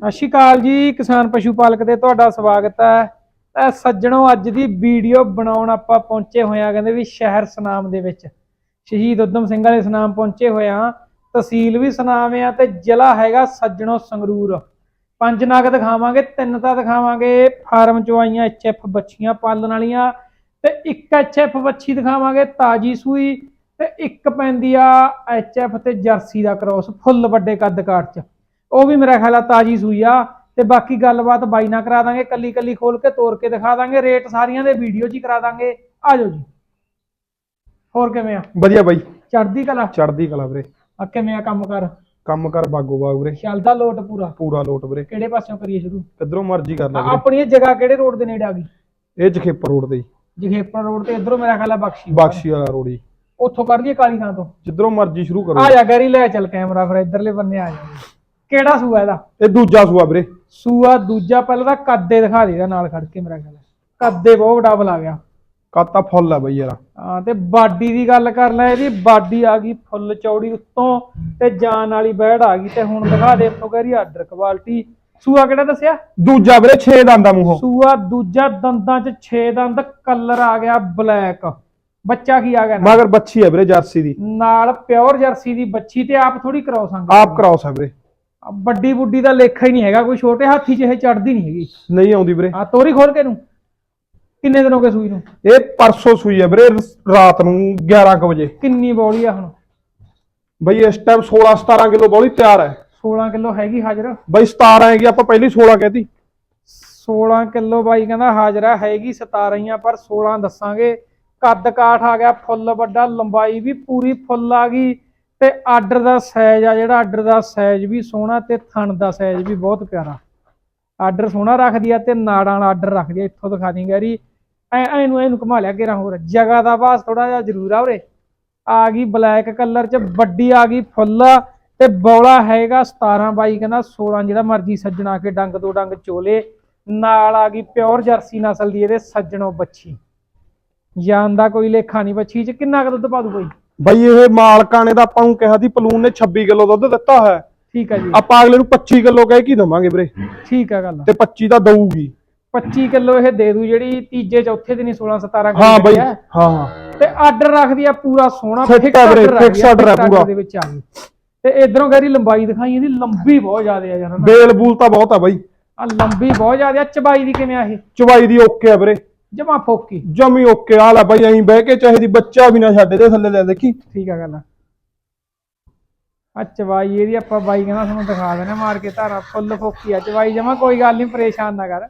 ਸਤਿ ਸ਼੍ਰੀ ਅਕਾਲ ਜੀ, ਕਿਸਾਨ ਪਸ਼ੂ ਪਾਲਕ ਤੇ ਤੁਹਾਡਾ ਸਵਾਗਤ ਹੈ। ਤਾਂ ਸੱਜਣੋ, ਅੱਜ ਦੀ ਵੀਡੀਓ ਬਣਾਉਣ ਆਪਾਂ ਪਹੁੰਚੇ ਹੋਏ ਆ ਕਹਿੰਦੇ ਵੀ ਸ਼ਹਿਰ ਸਨਾਮ ਦੇ ਵਿੱਚ। ਸ਼ਹੀਦ ਉਦਮ ਸਿੰਘ ਵਾਲੇ ਸਨਾਮ ਪਹੁੰਚੇ ਹੋਏ ਆ ਤਹਿਸੀਲ ਵੀ ਸਨਾਮ ਆ ਤੇ ਜ਼ਿਲ੍ਹਾ ਹੈਗਾ ਸੱਜਣੋ ਸੰਗਰੂਰ। ਪੰਜ ਨਾਗ ਦਿਖਾਵਾਂਗੇ, ਤਿੰਨ ਤਾਂ ਦਿਖਾਵਾਂਗੇ। ਫਾਰਮ ਚੋਂ ਆਈਆਂ ਐਚਐਫ ਬੱਚੀਆਂ ਪਾਲਣ ਵਾਲੀਆਂ ਤੇ ਇੱਕ ਐਚਐਫ ਬੱਚੀ ਦਿਖਾਵਾਂਗੇ, ਤਾਜੀ ਸੂਈ ਤੇ ਇੱਕ ਪੈਂਦੀ ਆ ਐਚਐਫ ਤੇ ਜਰਸੀ ਦਾ ਕ੍ਰੋਸ, ਫੁੱਲ ਵੱਡੇ ਕੱਦ ਕਾਟ ਚ ਉਹ ਵੀ ਮੇਰਾ ਖਿਆਲ ਆ ਤਾਜੀ ਸੂਈ ਆ। ਤੇ ਬਾਕੀ ਗੱਲਬਾਤ ਬਾਈ ਨਾਲ ਕਰਾ ਦਾਂਗੇ ਕੱਲੀ ਕੱਲੀ ਖੋਲ ਕੇ ਤੋੜ ਕੇ ਦਿਖਾ ਦਾਂਗੇ। ਰੇਟ ਸਾਰੀਆਂ ਦੇ ਵੀਡੀਓ 'ਚ ਹੀ ਕਰਾ ਦਾਂਗੇ। ਆ ਜਾਓ ਜੀ। ਹੋਰ ਕਿਵੇਂ ਆ? ਵਧੀਆ ਬਾਈ। ਚੜਦੀ ਕਲਾ? ਚੜਦੀ ਕਲਾ ਵੀਰੇ। ਆ ਕਿਵੇਂ ਆ ਕੰਮ ਕਰ? ਕੰਮ ਕਰ ਬਾਗੋ ਬਾਗ ਵੀਰੇ। ਚੱਲਦਾ ਲੋਟ ਪੂਰਾ। ਪੂਰਾ ਲੋਟ ਵੀਰੇ। ਕਿਹੜੇ ਪਾਸਿਓਂ ਕਰੀਏ ਸ਼ੁਰੂ? ਕਿੱਧਰੋਂ ਮਰਜ਼ੀ ਕਰ ਲੈ ਵੀਰੇ। ਆਪਣੀ ਇਹ ਜਗ੍ਹਾ ਕਿਹੜੇ ਰੋਡ ਦੇ ਨੇੜੇ ਆ ਗਈ? ਇਹ ਜਖੇਪਰ ਰੋਡ ਤੇ ਜੀ, ਜਗੇਪੁਰ ਰੋਡ ਤੇ ਇਧਰੋਂ ਮੇਰਾ ਖਿਆਲ ਆ ਬਖਸ਼ੀ ਬਖਸ਼ੀ ਵਾਲਾ ਰੋਡ ਜੀ। ਉੱਥੋਂ ਕਰ ਲਈਏ ਕਾਲੀ ਥਾਂ ਤੋਂ। ਜਿੱਧਰੋਂ ਮਰਜ਼ੀ ਸ਼ੁਰੂ ਕਰੋ ਆ ਜਾ। ਗੈਰੀ ਲੈ ਚੱਲ ਕੈਮਰਾ ਫਿਰ ਇਧਰਲੇ ਬੰਨੇ ਆ ਜਾ। ਕਿਹੜਾ ਸੂਆ ਇਹਦਾ? ਇਹ ਦੂਜਾ ਸੂਆ ਵੀਰੇ। ਸੂਆ ਦੂਜਾ ਪਹਿਲਾਂ ਤਾਂ ਕੱਦੇ ਦਿਖਾ ਦੇ ਇਹਦਾ ਨਾਲ ਖੜ ਕੇ ਮੇਰਾ ਖਿਆਲ ਕੱਦੇ ਬਹੁਤ ਡਬਲ ਆ ਗਿਆ। ਕਾਤਾ ਫੁੱਲ ਆ ਬਈ ਯਾਰ। ਹਾਂ ਤੇ ਬਾਡੀ ਦੀ ਗੱਲ ਕਰ ਲੈ ਇਹਦੀ ਬਾਡੀ ਆ ਗਈ ਫੁੱਲ ਚੌੜੀ ਉੱਤੋਂ ਤੇ ਜਾਨ ਵਾਲੀ ਬੈੜ ਆ ਗਈ ਤੇ ਹੁਣ ਦਿਖਾ ਦੇ ਇੱਥੋਂ ਕਰੀ ਆਰਡਰ ਕੁਆਲਿਟੀ। ਸੂਆ ਕਿਹੜਾ ਦੱਸਿਆ? ਦੂਜਾ ਵੀਰੇ 6 ਦੰਦਾਂ ਮੂੰਹੋਂ। ਸੂਆ ਦੂਜਾ ਦੰਦਾਂ 'ਚ 6 ਦੰਦ ਕਲਰ ਆ ਗਿਆ ਬਲੈਕ। ਬੱਚਾ ਕੀ ਆ ਗਿਆ ਨਾਲ? ਮਗਰ ਬੱਚੀ ਆ ਵੀਰੇ ਜਰਸੀ ਦੀ। ਨਾਲ ਪਿਓਰ ਜਰਸੀ ਦੀ ਬੱਚੀ ਤੇ ਆਪ ਥੋੜੀ ਕਰਾਉ ਸੰਗ। ਆਪ ਕਰਾਉਸ ਆ ਵੀਰੇ। ਵੱਡੀ ਬੁੱਡੀ ਦਾ ਲੇਖਾ ਹੀ ਨਹੀਂ ਹੈਗਾ ਕੋਈ ਛੋਟੇ ਹਾਥੀ 'ਚ ਇਹ ਚੜਦੀ ਨਹੀਂ ਹੈਗੀ। ਨਹੀਂ ਆਉਂਦੀ ਵੀਰੇ। ਆ ਤੋਰੀ ਖੋਲ ਕੇ ਨੂੰ ਕਿੰਨੇ ਦਿਨ ਹੋ ਗਏ ਸੂਈ ਨੂੰ? ਇਹ ਪਰਸੋਂ ਸੂਈ ਆ ਵੀਰੇ ਰਾਤ ਨੂੰ 11 ਕੁ ਵਜੇ। ਕਿੰਨੀ ਬੌਲੀ ਆ ਹੁਣ? ਬਈ ਇਸ ਟਾਈਮ 16 17 ਕਿਲੋ ਬੋਲੀ ਤਿਆਰ ਹੈ। 16 ਕਿਲੋ ਹੈਗੀ ਹਾਜ਼ਰ। ਬਈ 17 ਹੈਗੀ ਆਪਾਂ ਪਹਿਲੀ 16 ਕਹਿਤੀ। 16 ਕਿਲੋ ਬਾਈ ਕਹਿੰਦਾ ਹਾਜ਼ਰਾ ਹੈਗੀ 17 ਹੀ ਆ ਪਰ 16 ਦੱਸਾਂਗੇ। ਕੱਦ ਕਾਠ ਆ ਗਿਆ ਫੁੱਲ ਵੱਡਾ ਲੰਬਾਈ ਵੀ ਪੂਰੀ ਫੁੱਲ ਆ ਗਈ। ਤੇ ਆਰਡਰ ਦਾ ਸਾਈਜ਼ ਆ ਜਿਹੜਾ ਆਰਡਰ ਦਾ ਸਾਈਜ਼ ਵੀ ਸੋਹਣਾ ਤੇ ਥਣ ਦਾ ਸਾਈਜ਼ ਵੀ ਬਹੁਤ ਪਿਆਰਾ। ਆਰਡਰ ਸੋਹਣਾ ਰੱਖਦੀ ਆ ਤੇ ਨਾੜਾਂ ਵਾਲਾ ਆਰਡਰ ਰੱਖਦੀ ਆ। ਇੱਥੋਂ ਦਿਖਾ ਦੀ ਗੈਰੀ। ਐ ਐ ਨੂੰ ਇਹਨੂੰ ਘੁਮਾ ਲਿਆ ਘੇਰਾ ਹੋਰ। ਜਗ੍ਹਾ ਦਾ ਬਾਸ ਥੋੜਾ ਜਿਹਾ ਜ਼ਰੂਰ ਆ ਉਰੇ। ਆ ਗਈ ਬਲੈਕ ਕਲਰ ਚ, ਵੱਡੀ ਆ ਗਈ ਫੁੱਲ ਤੇ ਬੌਲਾ ਹੈਗਾ 17 ਬਾਈ, ਕਹਿੰਦਾ 16 ਜਿਹੜਾ ਮਰਜ਼ੀ ਸੱਜਣਾ ਕੇ ਡੰਗ ਦੋ ਡੰਗ ਚੋਲੇ। ਨਾਲ ਆ ਗਈ ਪਿਓਰ ਜਰਸੀ ਨਸਲ ਦੀ ਇਹਦੇ ਸੱਜਣੋ ਬੱਚੀ ਜਾਨ ਦਾ ਕੋਈ ਲੇਖਾ ਨਹੀਂ ਬੱਚੀ ਚ। ਕਿੰਨਾ ਕੁ ਦੁੱਧ ਪਾ ਦੂ ਕੋਈ ਬਈ ਇਹ ਮਾਲਕਾਂ ਨੇ ਤਾਂ ਆਪਾਂ ਨੂੰ ਕਿਹਾ ਸੀ ਪਲੂਨ ਨੇ 26 ਕਿਲੋ ਦੁੱਧ ਦਿੱਤਾ ਹੋਇਆ ਹੈ। ਠੀਕ ਆ ਜੀ। ਆਪਾਂ ਅਗਲੇ ਨੂੰ 25 ਕਿਲੋ ਕਹਿ ਕੀ ਦਵਾਂਗੇ ਵੀਰੇ? ਠੀਕ ਆ ਗੱਲ। ਤੇ 25 ਤਾਂ ਦਊਗੀ। 25 ਕਿਲੋ ਇਹ ਦੇ ਦੂ ਜਿਹੜੀ ਤੀਜੇ ਚੌਥੇ ਦਿਨ ਹੀ 16 17 ਹਾਂ ਬਈ ਹੈ। ਹਾਂ ਤੇ ਆਰਡਰ ਰੱਖਦੀ ਆ ਪੂਰਾ ਸੋਹਣਾ Fit fix order fix order fix ਪੂਰਾ। ਦੇ ਵਿੱਚ ਆ ਗਈ। ਤੇ ਇਧਰੋਂ ਗੈਰੀ ਲੰਬਾਈ ਦਿਖਾਈ ਇਹਦੀ ਲੰਬੀ ਬਹੁਤ ਜ਼ਿਆਦਾ ਆ ਯਾਰ। ਬੇਲ ਬੂਲ ਤਾਂ ਬਹੁਤ ਆ ਬਾਈ। ਆ ਲੰਬੀ ਬਹੁਤ ਜ਼ਿਆਦਾ ਆ ਚਬਾਈ ਦੀ ਕਿਵੇਂ ਆ ਇਹ? ਚਵਾਈ ਦੀ ਓਕੇ ਆ ਵੀਰੇ। ਜਮਾ ਫੋਕੀ ਜਮੀ ਓਕੇ ਆ ਲੈ ਬਾਈ ਐਂ ਬਹਿ ਕੇ ਚਾਹੀਦੀ ਬੱਚਾ ਵੀ ਨਾ ਛੱਡੇ ਦੇ ਥੱਲੇ ਲੈ ਦੇਖੀ? ਠੀਕ ਆ ਗੱਲ ਆ। ਚਵਾਈ ਇਹਦੀ ਆਪਾਂ ਬਾਈ ਕਹਿੰਦਾ ਤੁਹਾਨੂੰ ਦਿਖਾ ਦੇਣਾ ਮਾਰ ਕੇ ਧਾਰਾ ਫੁੱਲ ਫੋਕੀ ਆ। ਚਵਾਈ ਜਮਾ ਕੋਈ ਗੱਲ ਨਹੀਂ ਪਰੇਸ਼ਾਨ ਨਾ ਕਰ।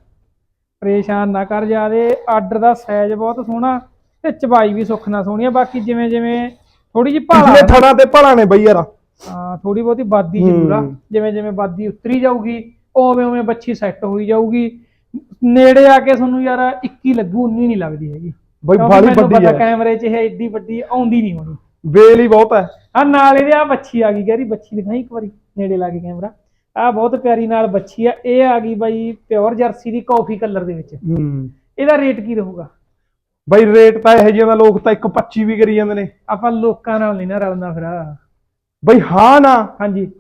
ਪਰੇਸ਼ਾਨ ਨਾ ਕਰ ਜਿਆਦੇ ਆਰਡਰ ਦਾ ਸਾਈਜ਼ ਬਹੁਤ ਸੋਹਣਾ ਤੇ ਚਵਾਈ ਵੀ ਸੁੱਖ ਨਾਲ ਸੋਹਣੀ ਆ ਬਾਕੀ ਜਿਵੇਂ ਜਿਵੇਂ ਥੋੜੀ ਜਿਹੀ ਭਾਲਾ ਪਿਛਲੇ ਥੜਾਂ ਤੇ ਭਲਾ ਨੇ ਬਈ ਯਾਰ। ਹਾਂ ਥੋੜੀ ਬਹੁਤੀ ਬਾਦੀ ਜ਼ਰੂਰ ਆ। ਹੂੰ। ਜਿਵੇਂ ਜਿਵੇਂ ਬਾਦੀ ਉਤਰੀ ਜਾਊਗੀ ਉਵੇਂ ਉਵੇਂ ਬੱਚੀ ਸੈੱਟ ਹੋਈ ਜਾਊਗੀ। ਨੇੜੇ ਆ ਕੇ ਤੁਹਾਨੂੰ ਯਾਰ 21 ਲੱਗੂ 19 ਨਹੀਂ ਲੱਗਦੀ ਹੈਗੀ। ਬਈ ਕਿਉਂਕਿ ਬਾਲੀ ਮੈਨੂੰ ਵੱਡੀ ਪਤਾ ਆ ਕੈਮਰੇ 'ਚ ਇਹ ਏਡੀ ਵੱਡੀ ਆਉਂਦੀ ਨਹੀਂ ਹੋਣੀ। ਬੇਲ ਹੀ ਬਹੁਤ ਹੈ। ਆ ਨਾਲ ਇਹਦੇ ਆ ਬੱਚੀ ਆ ਗਈ ਗੈਰੀ ਬੱਚੀ ਦਿਖਾਈ ਇੱਕ ਵਾਰੀ ਨੇੜੇ ਲਾ ਕੇ ਕੈਮਰਾ। ਆ ਬਹੁਤ ਪਿਆਰੀ ਨਾਲ ਬੱਚੀ ਆ। ਇਹ ਆ ਗਈ ਬਾਈ ਪਿਓਰ ਜਰਸੀ ਦੀ ਕਾਫੀ ਕਲਰ ਦੇ ਵਿੱਚ। ਹੂੰ। ਇਹਦਾ ਰੇਟ ਕੀ ਰਹੂਗਾ? ਬਈ ਰੇਟ ਤਾਂ ਇਹੋ ਜਿਹਾ ਦਾ ਲੋਕ ਤਾਂ 1.25 ਵੀ ਕਰੀ ਜਾਂਦੇ ਨੇ। ਆਪਾਂ ਲੋਕਾਂ ਨਾਲ ਨਹੀਂ ਨਾ ਰਲਣਾ ਫਿਰ। ਬਈ ਹਾਂ ਨਾ। ਹਾਂਜੀ।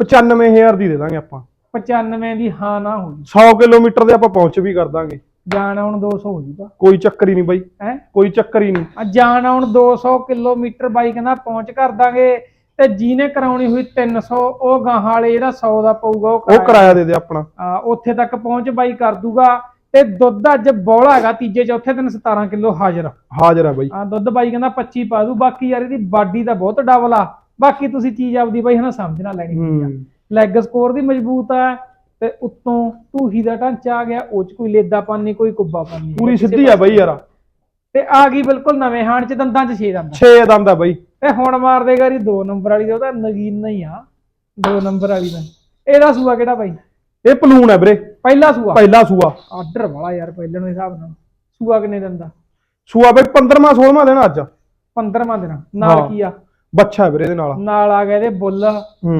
95000 ਦੀ ਦੇ ਦਾਂਗੇ ਆਪਾਂ। 95 ਦੀ ਹਾਂ ਨਾ ਹੋਈ। 100 ਕਿਲੋਮੀਟਰ ਦੇ ਆਪਾਂ ਪਹੁੰਚ ਵੀ ਕਰ ਦਾਂਗੇ। ਜਾਣ ਆਉਣ 200 ਹੋ ਜੂਗਾ ਕੋਈ ਚੱਕਰ ਹੀ ਨਹੀਂ ਬਈ। ਹੈ? ਕੋਈ ਚੱਕਰ ਹੀ ਨਹੀਂ। ਆ ਜਾਣ ਆਉਣ 200 ਕਿਲੋਮੀਟਰ ਬਾਈ ਕਹਿੰਦਾ ਪਹੁੰਚ ਕਰ ਦਾਂਗੇ ਤੇ ਜਿਹਨੇ ਕਰਾਉਣੀ ਹੋਈ 300 ਉਹ ਗਾਹਾਂ ਵਾਲੇ ਜਿਹੜਾ 100 ਦਾ ਪਊਗਾ ਉਹ ਉਹ ਕਿਰਾਇਆ। ਦੇ ਦੇ ਆਪਣਾ। ਆ, ਉੱਥੇ ਤੱਕ ਪਹੁੰਚ ਬਾਈ ਕਰ ਦੂਗਾ ਤੇ ਦੁੱਧ ਅੱਜ ਬੋਲਾ ਹੈਗਾ ਤੀਜੇ ਚੌਥੇ ਦਿਨ 17 ਕਿਲੋ ਹਾਜ਼ਰ। ਹਾਜ਼ਰ ਆ ਬਈ। ਆ ਦੁੱਧ ਬਾਈ ਕਹਿੰਦਾ 25 ਪਾ ਦੂ ਬਾਕੀ ਯਾਰ ਇਹਦੀ ਬਾਡੀ ਦਾ ਬਹੁਤ ਡਬਲ ਆ। ਬਾਕੀ ਤੁਸੀਂ ਚੀਜ਼ ਆਪਦੀ ਬਾਈ ਹਨਾ ਸਮਝਣਾ ਲੈਣੀ ਹੁੰਦੀ ਆ। ਹੂੰ। ਲੈਗ ਸਕੋਰ ਦੀ ਮਜ਼ਬੂਤ ਆ ਤੇ ਉੱਤੋਂ ਢੂਹੀ ਦਾ ਢਾਂਚਾ ਆ ਗਿਆ ਉਹ ਚ ਕੋਈ ਲੇਦਾਪਨ ਨਹੀਂ ਕੋਈ ਕੁੱਬਾਪਨ ਨਹੀਂ ਪੂਰੀ ਸਿੱਧੀ ਆ ਬਈ ਯਾਰ। ਤੇ ਆ ਗਈ ਬਿਲਕੁਲ ਨਵੇਂ ਹਾਣ ਚ ਦੰਦਾਂ ਚ 6 ਦੰਦ। 6 ਦੰਦ ਆ ਬਈ। ਤੇ ਹੁਣ ਮਾਰ ਦੇਗਾ ਜੀ 2 ਨੰਬਰ ਵਾਲੀ ਦਾ ਉਹ ਤਾਂ ਨਗੀਨ ਨਹੀਂ ਆ। 2 ਨੰਬਰ ਵਾਲੀ ਦਾ ਇਹਦਾ ਸੂਆ ਕਿਹੜਾ ਬਾਈ? ਇਹ ਪਲੂਨ ਹੈ ਵੀਰੇ। ਪਹਿਲਾ ਸੂਆ? ਪਹਿਲਾ ਸੂਆ। ਆਰਡਰ ਵਾਲਾ ਯਾਰ ਪਹਿਲੇ ਨੂੰ ਹਿਸਾਬ ਨਾਲ। ਸੂਆ ਕਿੰਨੇ ਦਿਨ ਦਾ ਸੂਆ ਬਈ 15ਵਾਂ 16ਵਾਂ ਦੇਣਾ ਅੱਜ। 15ਵਾਂ ਦਿਨ। ਨਾਲ ਹਾਂ। ਕੀ ਆ? ਹੈ ਵੀਰੇ ਇਹਦੇ ਨਾਲ। ਨਾਲ ਆ ਗਿਆ ਇਹਦੇ ਬੁੱਲ।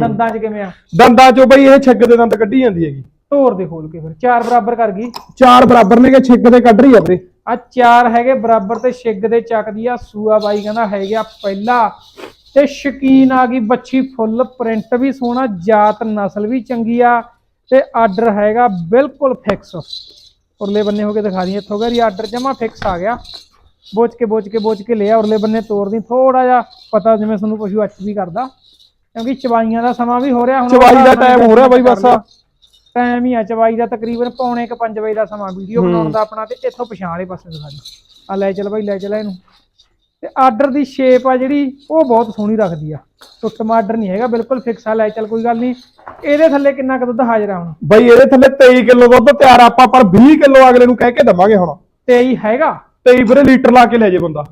ਦੰਦਾਂ 'ਚ ਕਿਵੇਂ ਆ? ਦੰਦਾਂ ਚੋਂ ਬਈ ਇਹ ਛਿੱਗ ਦੇ ਦੰਦ ਕੱਢੀ ਜਾਂਦੀ ਹੈਗੀ। ਧੋਰ ਦੇ ਖੋਲ ਕੇ ਫਿਰ। ਚਾਰ ਬਰਾਬਰ ਕਰ ਗਈ। ਚਾਰ ਬਰਾਬਰ ਨੇ ਕਿ ਛਿੱਗ ਦੇ ਕੱਢ ਰਹੀ ਆ ਵੀਰੇ। ਆ ਚਾਰ ਹੈਗੇ ਬਰਾਬਰ ਤੇ ਛਿੱਗ ਦੇ ਚੱਕਦੀ ਆ। ਸੂਆ ਬਾਈ ਕਹਿੰਦਾ ਹੈਗੇ ਪਹਿਲਾ। ਤੇ ਸ਼ਕੀਨ ਆ ਗਈ ਬੱਚੀ ਫੁੱਲ ਪ੍ਰਿੰਟ ਵੀ ਸੋਹਣਾ ਜਾਤ ਨਸਲ ਵੀ ਚੰਗੀ ਆ। ਤੇ ਆਰਡਰ ਹੈਗਾ ਬਿਲਕੁਲ ਫਿਕਸ ਉਰਲੇ ਬੰਨੇ ਹੋ ਕੇ ਦਿਖਾ ਦਈਏ ਇੱਥੋਂ ਗਰੀ ਆਰਡਰ ਜਮਾ ਫਿਕਸ ਆ ਗਿਆ। ਬੋਚ ਕੇ ਬੋਚ ਕੇ ਬੋਚ ਕੇ ਲਿਆ ਉਰਲੇ ਬੰਨੇ ਤੋੜ ਦੀ। ਥੋੜਾ ਜਿਹਾ ਪਤਾ ਜਿਵੇਂ ਤੁਹਾਨੂੰ ਪਸ਼ੂ ਅੱਚ ਵੀ ਕਰਦਾ। ਕਿਉਂਕਿ ਚਵਾਈਆਂ ਦਾ ਸਮਾਂ ਵੀ ਹੋ ਰਿਹਾ ਹੁਣ ਚਵਾਈ ਦਾ time ਹੋ ਰਿਹਾ ਬਾਈ ਬਸ। ਟਾਈਮ ਹੀ ਆ ਚਵਾਈ ਦਾ ਤਕਰੀਬਨ ਪੌਣੇ ਕ 5 ਵਜੇ ਦਾ ਸਮਾਂ ਵੀਡੀਓ ਬਣਾਉਣ ਦਾ ਆਪਣਾ ਤੇ ਇੱਥੋਂ ਪਛਾਣ ਵਾਲੇ ਪਾਸੇ ਦਿਖਾ ਦੀ ਆ ਲੈ ਚੱਲ ਬਾਈ ਲੈ ਚੱਲ ਇਹਨੂੰ। ਤੇ ਆਰਡਰ ਦੀ ਸ਼ੇਪ ਆ ਜਿਹੜੀ ਉਹ ਬਹੁਤ ਸੋਹਣੀ ਰੱਖਦੀ ਆ। ਟੁੱਟਮਾ ਆਰਡਰ ਨਹੀਂ ਹੈਗਾ ਬਿਲਕੁਲ ਫਿਕਸ ਆ ਲੈ ਚੱਲ ਕੋਈ ਗੱਲ ਨਹੀਂ। ਇਹਦੇ ਥੱਲੇ ਕਿੰਨਾ ਕੁ ਦੁੱਧ ਹਾਜ਼ਰ ਆ ਹੁਣ? ਬਈ ਇਹਦੇ ਥੱਲੇ 23 ਕਿਲੋ ਦੁੱਧ ਤਿਆਰ ਆਪਾਂ ਪਰ 20 ਕਿਲੋ ਅਗਲੇ ਨੂੰ ਕਹਿ ਕੇ ਦਵਾਂਗੇ ਹੁਣ। 23 ਹੈਗਾ। 23 ਵੀਰੇ ਲੀਟਰ ਲਾ ਕੇ ਲੈ ਜੇ ਬੰਦਾ।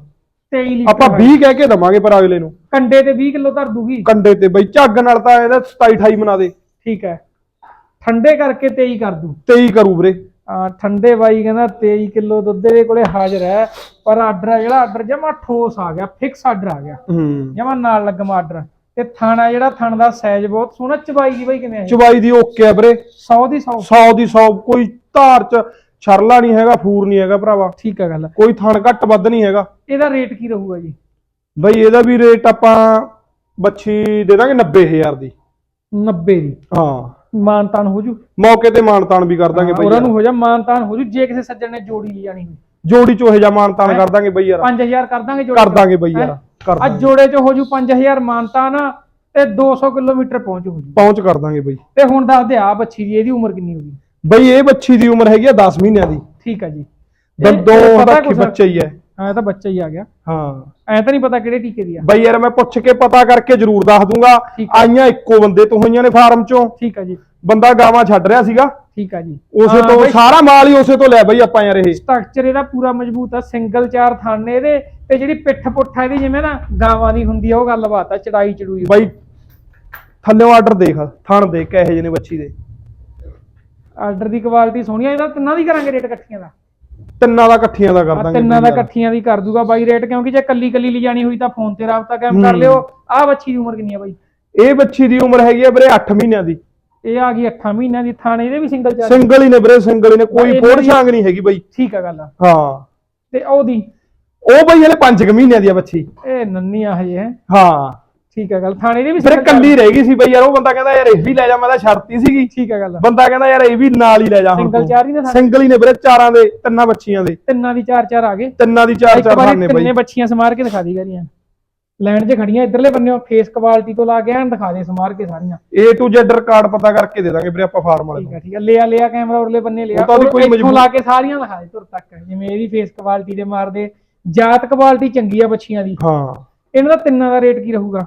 23 ਲੀਟਰ ਆਪਾਂ 20 ਕਹਿ ਕੇ ਦਵਾਂਗੇ ਪਰ ਅਗਲੇ ਨੂੰ। ਕੰਡੇ ਤੇ 20 ਕਿਲੋ ਧਰ ਦੂਗੀ। ਕੰਡੇ ਤੇ ਬਈ ਝੱਗ ਨਾਲ ਤਾਂ ਇਹਦਾ 27 28 ਬਣਾ ਦੇ। ਠੀਕ ਹੈ। ਠੰਡੇ ਕਰਕੇ 23 ਕਰ ਦੂ। 23 ਕਰੂ ਵੀਰੇ। ਆ ਠੰਡੇ ਬਾਈ ਕਹਿੰਦਾ 23 ਕਿਲੋ ਦੁੱਧ ਦੇ ਕੋਲੇ ਹਾਜ਼ਰ ਹੈ ਪਰ ਆਰਡਰ ਹੈ ਜਿਹੜਾ ਆਰਡਰ ਜਮਾ ਠੋਸ ਆ ਗਿਆ ਫਿਕਸ ਆਰਡਰ ਆ ਗਿਆ। ਜਮਾ ਨਾਲ ਲੱਗਮ ਆਰਡਰ। ਤੇ ਥਾਣਾ ਜਿਹੜਾ ਥਣ ਦਾ ਸਾਈਜ਼ ਬਹੁਤ ਸੋਹਣਾ ਚਬਾਈ ਦੀ ਬਾਈ ਕਿਵੇਂ ਹੈ ਚਵਾਈ ਦੀ ਓਕੇ ਆ ਵੀਰੇ। 100 ਦੀ 100 100 ਦੀ 100 ਕੋਈ ਧਾਰ ਚ ਛਰਲਾ ਨਹੀਂ ਹੈਗਾ ਫੂਰ ਨਹੀਂ ਹੈਗਾ ਭਰਾਵਾ। ਠੀਕ ਹੈ ਗੱਲ। ਕੋਈ ਥਣ ਘੱਟ ਵੱਧ ਨਹੀਂ ਹੈਗਾ। ਇਹਦਾ ਰੇਟ ਕੀ ਰਹੂਗਾ ਜੀ? ਬਈ ਇਹਦਾ ਵੀ ਰੇਟ ਆਪਾਂ ਬੱਚੀ ਦੇ ਦਾਂਗੇ 90000 ਦੀ। 90 ਦੀ? ਹਾਂ। ਮਾਨਤਾਨ ਹੋ ਜੂ? ਮੌਕੇ ਤੇ ਮਾਨਤਾਨ ਵੀ ਕਰ ਦਾਂਗੇ ਬਈ ਉਹਨਾਂ। ਨੂੰ ਹੋ ਜਾ ਮਾਨਤਾਨ ਹੋ ਜੂ। ਜੇ ਕਿਸੇ ਸੱਜਣ ਨੇ ਜੋੜੀ ਲਈ ਜਾਣੀ ਜੋੜੀ ਚੋਹੇ ਜਾ ਮਾਨਤਾਨ ਕਰ ਦਾਂਗੇ ਬਈ ਯਾਰ। 5000 ਕਰ ਦਾਂਗੇ ਜੋੜੀ ਕਰ ਦਾਂਗੇ ਬਈ ਯਾਰ ਕਰ ਅੱਜ ਜੋੜੇ ਚ ਹੋ ਜੂ 5000 ਮਾਨਤਾਨ ਤੇ 200 ਕਿਲੋਮੀਟਰ ਪਹੁੰਚ ਹੋ ਜੂ। ਪਹੁੰਚ ਕਰ ਦਾਂਗੇ ਬਈ। ਤੇ ਹੁਣ ਦੱਸ ਦੇ ਆ ਬੱਚੀ ਦੀ ਇਹਦੀ ਉਮਰ ਕਿੰਨੀ ਹੋਗੀ ਬਈ ਇਹ ਬੱਚੀ ਦੀ ਉਮਰ ਹੈਗੀ ਆ 10 ਮਹੀਨਿਆਂ ਦੀ। ਠੀਕ ਆ ਜੀ। ਦੰਦੋਂ ਦਾ ਕੁਛ? ਬੱਚਾ ਹੀ ਹੈ ਇਹ ਤਾਂ ਬੱਚਾ ਹੀ ਆ ਗਿਆ। ਹਾਂ। ਐ ਤਾਂ ਨਹੀਂ ਪਤਾ ਕਿਹੜੇ ਟੀਕੇ ਦੀ ਆ। ਬਈ ਯਾਰ ਮੈਂ ਪੁੱਛ ਕੇ ਪਤਾ ਕਰਕੇ ਜ਼ਰੂਰ ਦੱਸ ਦੂੰਗਾ। ਆਈਆਂ ਇੱਕੋ ਬੰਦੇ ਤੋਂ ਹੋਈਆਂ ਨੇ ਫਾਰਮ ਚੋਂ। ਠੀਕ ਆ ਜੀ। ਬੰਦਾ ਗਾਵਾਂ ਛੱਡ ਰਿਹਾ ਸੀਗਾ। ਠੀਕ ਆ ਜੀ। ਉਸੇ ਤੋਂ ਸਾਰਾ ਮਾਲ ਹੀ ਉਸੇ ਤੋਂ ਲਿਆ ਬਈ ਆਪਾਂ ਯਾਰ ਇਹ। ਸਟਰਕਚਰ ਇਹਦਾ ਪੂਰਾ ਮਜ਼ਬੂਤ ਆ ਸਿੰਗਲ ਚਾਰ ਥਾਨੇ ਇਹਦੇ ਤੇ ਜਿਹੜੀ ਪਿੱਠ ਪੁੱਠ ਇਹਦੀ ਜਿਵੇਂ ਨਾ ਗਾਵਾਂ ਦੀ ਹੁੰਦੀ ਆ ਉਹ ਗੱਲਬਾਤ ਆ ਚੜਾਈ ਚੜੂਈ ਬਈ ਥੱਲੇੋਂ ਆਰਡਰ ਦੇਖ ਥਣ ਦੇ ਕਹੇ ਜਿਹੇ ਨੇ ਬੱਚੀ ਦੇ। ਆਰਡਰ ਦੀ ਕੁਆਲਿਟੀ ਸੋਹਣੀ ਆ ਇਹਦਾ ਤਿੰਨਾਂ ਦੀ ਕਰਾਂਗੇ ਰੇਟ ਇਕੱਠੀਆਂ ਦਾ। ਤਿੰਨਾਂ ਦਾ ਇਕੱਠੀਆਂ ਦਾ ਕਰ ਆ ਦਾਂਗੇ ਤਿੰਨਾਂ ਦਾ। ਇਕੱਠੀਆਂ ਦੀ ਕਰ ਦੂਗਾ ਬਾਈ ਰੇਟ ਕਿਉਂਕਿ ਜੇ ਕੱਲੀ ਕੱਲੀ ਲਿਜਾਣੀ ਹੋਈ ਤਾਂ ਫੋਨ ਤੇ ਰਾਬਤਾ ਕਾਇਮ ਕਰ। ਲਿਓ। ਆਹ ਬੱਚੀ ਦੀ ਉਮਰ ਕਿੰਨੀ ਆ ਬਾਈ? ਇਹ ਬੱਚੀ ਦੀ ਉਮਰ ਹੈਗੀ ਆ ਵੀਰੇ 8 ਮਹੀਨਿਆਂ ਦੀ। ਇਹ ਆ ਗਈ 8 ਮਹੀਨਿਆਂ ਦੀ ਥਾਣੇ ਇਹਦੇ ਵੀ ਸਿੰਗਲ ਚਾਰ ਸਿੰਗਲ ਹੀ ਨੇ ਵੀਰੇ ਸਿੰਗਲ ਹੀ ਨੇ ਕੋਈ ਇਹ ਫੋੜ ਛਾਂਗ ਨਹੀਂ ਹੈਗੀ ਬਈ। ਠੀਕ ਆ ਗੱਲ ਹਾਂ। ਤੇ ਉਹਦੀ? ਉਹ ਬਈ ਹਲੇ 5 ਮਹੀਨਿਆਂ ਦੀ ਆ ਬੱਚੀ। ਇਹ ਨੰਨੀ ਆ ਹਜੇ ਹੈ। ਹਾਂ। ਠੀਕ ਆ ਗੱਲ ਥਾਣੇ ਦੀ ਵੀ ਚਾਰ- ਕੱਲੀ ਰਹਿ ਗਈ ਸੀ ਬਈ ਯਾਰ ਉਹ ਬੰਦਾ ਕਹਿੰਦਾ ਯਾਰ ਇਹ ਵੀ ਲੈ ਜਾ ਮੈਂ ਤਾਂ ਛੱਡਤੀ ਸੀਗੀ। ਠੀਕ ਆ ਗੱਲ। ਬੰਦਾ ਕਹਿੰਦਾ ਯਾਰ ਇਹ ਵੀ ਨਾਲ ਹੀ ਲੈ ਜਾ ਹੁਣ ਸਿੰਗਲ ਚਾਰ ਹੀ ਨੇ ਥਾਣੇ ਸਿੰਗਲ ਹੀ ਨੇ ਵੀਰੇ ਚਾਰਾਂ ਦੇ ਤਿੰਨਾਂ ਬੱਚੀਆਂ ਦੇ। ਤਿੰਨਾਂ ਦੀ ਚਾਰ ਚਾਰ ਆ ਗਏ। ਤਿੰਨਾਂ ਦੀ ਚਾਰ ਚਾਰ ਖਾਨੇ ਬਈ। ਤਿੰਨੇ ਬੱਚੀਆਂ ਸਮਾਰ ਕੇ ਦਿਖਾ ਦੀ ਕਰੀਆਂ ਲੈਣ 'ਚ ਖੜੀਆਂ ਇਧਰਲੇ ਬੰਨੇੋਂ ਫੇਸ ਕੁਆਲਿਟੀ ਤੋਂ ਲਾ ਕੇ ਐਨ ਦਿਖਾ ਦੇ ਸਮਾਰ ਕੇ ਸਾਰੀਆਂ। A to Z ਰਿਕਾਰਡ ਪਤਾ ਕਰਕੇ ਦੇ ਦਾਂਗੇ ਵੀਰੇ ਆਪਾਂ ਫਾਰਮ ਵਾਲੇ ਠੀਕ ਆ ਠੀਕ ਆ ਲਿਆ ਲਿਆ ਕੈਮਰਾ ਉਰਲੇ ਬੰਨੇ ਲਿਆ। ਉਹ ਕੋਈ ਮਜਬੂਰ- ਲਾ ਕੇ ਸਾਰੀਆਂ ਦਿਖਾ ਦੇ ਤੁਰ ਤੱਕ। ਜਿਵੇਂ ਇਹਦੀ ਫੇਸ ਕੁਆਲਿਟੀ ਦੇ ਮਾਰਦੇ ਜਾਤ ਕੁਆਲਿਟੀ ਚੰਗੀ ਆ ਬੱਚੀਆਂ ਦੀ। ਹਾਂ। ਇਹਨਾਂ ਦਾ ਤਿੰਨਾਂ ਦਾ ਰੇਟ ਕੀ ਰਹੂਗਾ?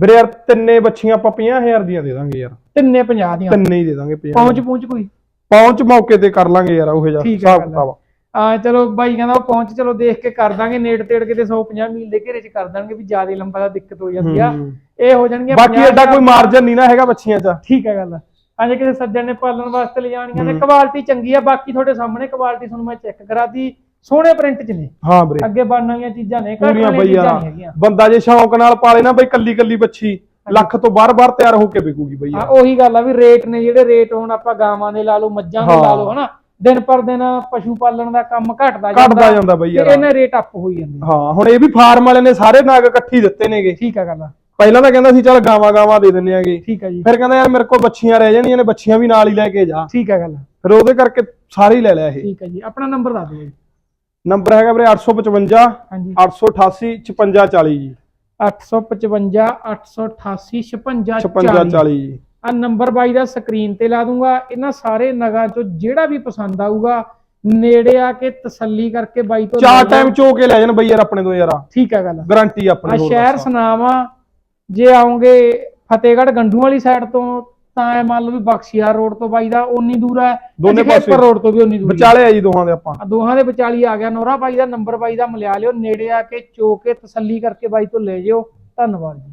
ਵੀਰੇ ਯਾਰ ਤਿੰਨੇ ਬੱਚੀਆਂ ਆਪਾਂ 50000 ਦੀਆਂ ਦੇ ਦਾਂਗੇ ਯਾਰ। ਤਿੰਨੇ 50 ਦੀਆਂ? ਤਿੰਨੇ ਹੀ ਦੇ ਦਾਂਗੇ 50 ਪਹੁੰਚ ਪਹੁੰਚ ਕੋਈ? ਪਹੁੰਚ ਮੌਕੇ ਤੇ ਕਰ ਲਾਂਗੇ ਯਾਰ ਉਹ ਜਿਹਾ ਠੀਕ ਹੈ ਹਿਸਾਬ ਗੱਲ। ਕਿਤਾਬ। ਆ ਚਲੋ ਬਾਈ ਕਹਿੰਦਾ ਉਹ ਪਹੁੰਚ ਚਲੋ ਦੇਖ ਕੇ ਕਰ ਦਾਂਗੇ ਨੇੜ ਤੇੜ ਕੇ ਤੇ 150 ਮੀਲ ਦੇ ਘੇਰੇ 'ਚ ਕਰ ਦਾਂਗੇ ਵੀ ਜ਼ਿਆਦਾ ਲੰਬਾ ਦਾ ਦਿੱਕਤ ਹੋ ਜਾਂਦੀ ਆ। ਹੂੰ। ਇਹ ਹੋ ਜਾਣਗੀਆਂ ਬਾਕੀ 50 ਐਡਾ ਕੋਈ ਮਾਰਜਨ ਨਹੀਂ ਨਾ ਹੈਗਾ ਬੱਚੀਆਂ 'ਚ। ਠੀਕ ਹੈ ਗੱਲ ਅਜੇ ਕਿਸੇ ਸੱਜਣ ਨੇ ਪਾਲਣ ਵਾਸਤੇ ਲਿਜਾਣੀਆਂ ਤੇ ਕੁਆਲਿਟੀ ਚੰਗੀ ਆ ਬਾਕੀ ਤੁਹਾਡੇ ਸਾਹਮਣੇ ਕੁਆਲਿਟੀ ਤੁਹਾਨੂੰ ਮੈਂ ਚੈੱਕ ਕਰਾਤੀ। ਸੋਹਣੇ ਪ੍ਰਿੰਟ 'ਚ ਨੇ। ਹਾਂ ਵੀਰੇ। ਅੱਗੇ ਬਣਨ ਵਾਲੀਆਂ ਚੀਜ਼ਾਂ ਨੇ ਪੂਰੀਆਂ ਵਾਲੀਆਂ ਬਈ ਚੀਜ਼ਾਂ ਨਹੀਂ ਹੈਗੀਆਂ। ਬੰਦਾ ਜੇ ਸ਼ੌਂਕ ਨਾਲ ਪਾਲੇ ਨਾ ਬਈ ਕੱਲੀ ਕੱਲੀ ਬੱਚੀ ਲੱਖ ਤੋਂ ਬਾਰ-ਬਾਰ ਤਿਆਰ ਹੋ ਕੇ ਵਿਕੂਗੀ ਬਈ ਆ ਯਾਰ ਉਹੀ ਗੱਲ ਆ ਵੀ ਰੇਟ ਨੇ ਜਿਹੜੇ ਰੇਟ ਹੁਣ ਆਪਾਂ ਗਾਵਾਂ ਦੇ ਲਾ ਲਓ ਮੱਝਾਂ ਦੇ ਲਾ ਹਾਂ। ਲਓ ਹਨਾ। ਦਿਨ ਪਰ ਦਿਨ ਪਸ਼ੂ ਪਾਲਣ ਦਾ ਕੰਮ ਘਟਦਾ ਘਟਦਾ ਜਾਂਦਾ ਬਈ ਯਾਰ ਇਹਨੇ ਰੇਟ ਅਪ ਹੋਈ ਜਾਂਦੇ ਹਾਂ ਹੁਣ ਇਹ ਵੀ ਫਾਰਮ ਵਾਲਿਆਂ ਨੇ ਸਾਰੇ ਨਾਗ ਇਕੱਠੀ ਦਿੱਤੇ ਨੇਗੇ। ਠੀਕ ਆ ਗੱਲ ਪਹਿਲਾਂ ਤਾਂ ਕਹਿੰਦਾ ਸੀ ਚੱਲ ਗਾਵਾਂ ਗਾਵਾਂ ਦੇ ਦਿੰਨੇ ਆਗੇ। ਠੀਕ ਆ ਜੀ। ਫਿਰ ਕਹਿੰਦਾ ਯਾਰ ਮੇਰੇ ਕੋਲ ਬੱਚੀਆਂ ਰਹਿ ਜਾਣੀਆਂ ਨੇ ਬੱਚੀਆਂ ਵੀ ਨਾਲ ਹੀ ਲੈ ਕੇ ਜਾ। ਠੀਕ ਆ ਗੱਲ ਫਿਰ ਉਹਦੇ ਕਰਕੇ ਸਾਰੇ ਹੀ ਲੈ ਲਿਆ ਇਹ। ਠੀਕ ਆ ਜੀ। ਆਪਣਾ ਨੰਬਰ ਦੱਸ ਦਿਓ ਜੀ। ਨੰਬਰ ਹੈਗਾ ਵੀਰੇ 855 ਹਾਂਜੀ। 888 5640 ਜੀ। 855 888 56 5640 ਜੀ ਆ ਨੰਬਰ ਬਾਈ ਦਾ ਸਕਰੀਨ ਤੇ ਲਾ ਦੂੰਗਾ। ਇਹਨਾਂ ਸਾਰੇ ਨਗਾਂ ਚੋਂ ਜਿਹੜਾ ਵੀ ਪਸੰਦ ਆਊਗਾ ਨੇੜੇ ਆ ਕੇ ਤਸੱਲੀ ਕਰਕੇ ਬਾਈ ਤੋਂ ਚਾਰ। ਟਾਈਮ ਚੋ ਕੇ ਲੈ ਜਾਣ ਬਈ ਯਾਰ ਆਪਣੇ ਤੋਂ ਯਾਰ। ਠੀਕ ਆ ਗੱਲ। ਗਾਰੰਟੀ ਆ ਆਪਣੀ ਹੋਰ ਸ਼ਹਿਰ ਦੱਸਾਂ। ਸੁਨਾਮ ਆ। ਜੇ ਆਉਂਗੇ ਫਤਿਹਗੜ੍ਹ ਗੰਡੂ ਵਾਲੀ ਸਾਈਡ ਤੋਂ ਤਾਂ ਇਹ ਮੰਨ ਲਓ ਵੀ ਬਖਸ਼ੀਆਰ ਰੋਡ ਤੋਂ ਬਾਈ ਦਾ ਉਨੀ ਦੂਰ ਹੈ ਦੋਨੇ ਪਾਸੇ। ਰੋਡ ਤੋਂ ਵੀ ਉਨੀ ਦੂਰ ਹੀ। ਵਿਚਾਲੇ ਆ ਜੀ ਦੋਹਾਂ ਦੇ ਆਪਾਂ ਆ ਦੋਹਾਂ ਦੇ ਵਿਚਾਲੀ ਆ ਗਿਆ ਨੋਰਾ ਬਾਈ ਦਾ ਨੰਬਰ ਬਾਈ ਦਾ ਮਿਲਿਆ ਲਿਓ ਨੇੜੇ ਆ ਕੇ ਚੋ ਕੇ ਤਸੱਲੀ ਕਰਕੇ ਬਾਈ ਤੋਂ ਲੈ ਜਿਓ ਧੰਨਵਾਦ ਜੀ